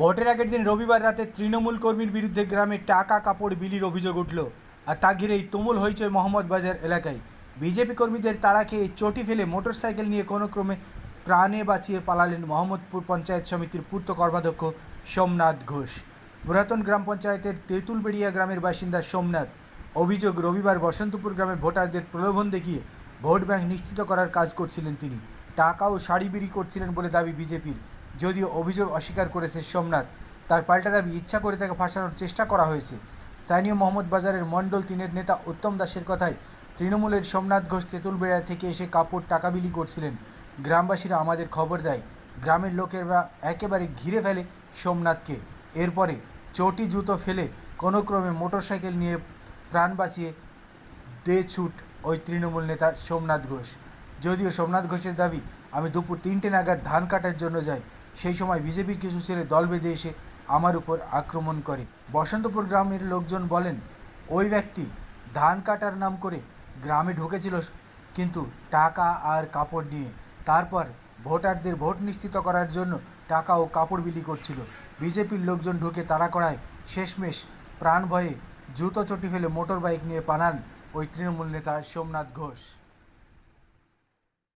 ভোটের আগের দিন রবিবার রাতে তৃণমূল কর্মীর বিরুদ্ধে গ্রামে টাকা কাপড় বিলির অভিযোগ উঠল আর তা ঘিরেই তুমুল হইচই মোহাম্মদ বাজার এলাকায়। বিজেপি কর্মীদের তাড়া খেয়ে চটি ফেলে মোটরসাইকেল নিয়ে কোনো ক্রমে প্রাণে বাঁচিয়ে পালালেন মোহাম্মদপুর পঞ্চায়েত সমিতির পূর্ত কর্মাধ্যক্ষ সোমনাথ ঘোষ। পুরাতন গ্রাম পঞ্চায়েতের তেঁতুলবেড়িয়া গ্রামের বাসিন্দা সোমনাথ। অভিযোগ রবিবার বসন্তপুর গ্রামে ভোটারদের প্রলোভন দেখিয়ে ভোট ব্যাংক নিশ্চিত করার কাজ করছিলেন তিনি। টাকা ও শাড়ি বিলি করছিলেন বলে দাবি বিজেপির। যদিও অভিযোগ অস্বীকার করেছে সোমনাথ, তার পাল্টা দাবি ইচ্ছা করে তাকে ফাঁসানোর চেষ্টা করা হয়েছে। স্থানীয় মোহাম্মদ বাজারের মণ্ডল তিনের নেতা উত্তম দাসের কথায় তৃণমূলের সোমনাথ ঘোষ তেঁতুলবেড়া থেকে এসে কাপড় টাকা বিলি করছিলেন। গ্রামবাসীরা আমাদের খবর দেয়, গ্রামের লোকেরা একেবারে ঘিরে ফেলে সোমনাথকে। এরপরে চটি জুতো ফেলে কোনো ক্রমে মোটরসাইকেল নিয়ে প্রাণ বাঁচিয়ে দে ছুট ওই তৃণমূল নেতা সোমনাথ ঘোষ। যদিও সোমনাথ ঘোষের দাবি, আমি দুপুর তিনটে নাগাদ ধান কাটার জন্য যাই সেই সময় বিজেপির কিছু ছেলে দল বেঁধে এসে আমার উপর আক্রমণ করে। বসন্তপুর গ্রামের লোকজন বলেন, ওই ব্যক্তি ধান কাটার নাম করে গ্রামে ঢুকেছিল, কিন্তু টাকা আর কাপড় নিয়ে। তারপর ভোটারদের ভোট নিশ্চিত করার জন্য টাকা ও কাপড় বিলি করছিল। বিজেপির লোকজন ঢুকে তাড়া করায় শেষমেশ প্রাণ ভয়ে জুতো চটি ফেলে মোটর বাইক নিয়ে পালান ওই তৃণমূল নেতা সোমনাথ ঘোষ।